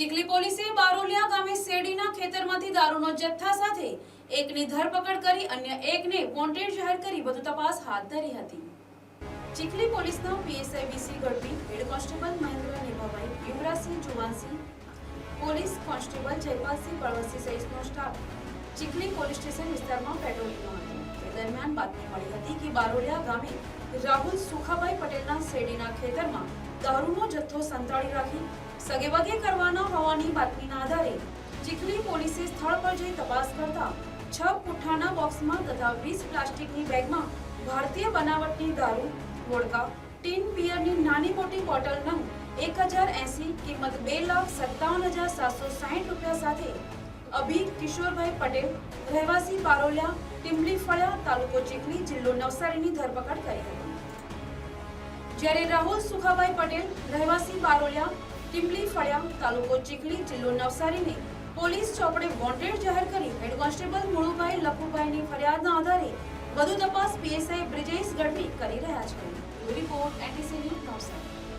ચીખલી પોલીસે બારોલિયા ગામે શેરડીના ખેતરમાંથી દારૂનો જથ્થા સાથે એકની ધરપકડ કરી અન્ય એકને વોન્ટેડ જાહેર કરી વધુ તપાસ હાથ ધરી હતી. ચીખલી પોલીસના PSI B C Gadhvi head constable Mahendra Nibhabhai Yuvrajsinh Juvansinh police constable Jaypalsinh Balvatsinh સહિતનો સ્ટાફ ચીખલી પોલીસ સ્ટેશન વિસ્તારમાં પેટ્રોલિંગમાં હતો. દરમિયાન બાતમી મળી હતી કે બારોલિયા ગામે રાહુલ સુખાભાઈ પટેલના શેરડીના ખેતરમાં દારૂનો જથ્થો સંતાડી રાખી સગેવગે કરવાના હોવાની બાતમીના આધારે ચીખલી પોલીસે સ્થળ પર જઈ તપાસ કરતા છ પુઠ્ઠાના બોક્સમાં તથા વીસ પ્લાસ્ટિકની બેગમાં ભારતીય બનાવટની દારૂ, વોડકા, ટીન બિયરની નાની મોટી બોટલ નંગ એક હજાર એંસી કિંમત બે લાખ સત્તાવન હજાર સાતસો સાહીઠ રૂપિયા સાથે અભી કિશોરભાઈ પટેલ, રહેવાસી બારોલિયા ટીમલી ફળિયા તાલુકો ચીખલી જિલ્લો નવસારીની ધરપકડ કરી હતી. જ્યારે રાહુલ સુખાભાઈ પટેલ, રહેવાસી બારોલિયા ટીમલી ફળિયા તાલુકો ચીખલી જિલ્લો નવસારીને પોલીસ ચોપડે વોન્ટેડ જાહેર કરી હેડ કોન્સ્ટેબલ મુળુભાઈ લખુભાઈની ફરિયાદના આધારે વધુ તપાસ પીએસઆઈ બ્રિજેશ ગઢવી કરી રહ્યા છે. Report NTC news Navsari.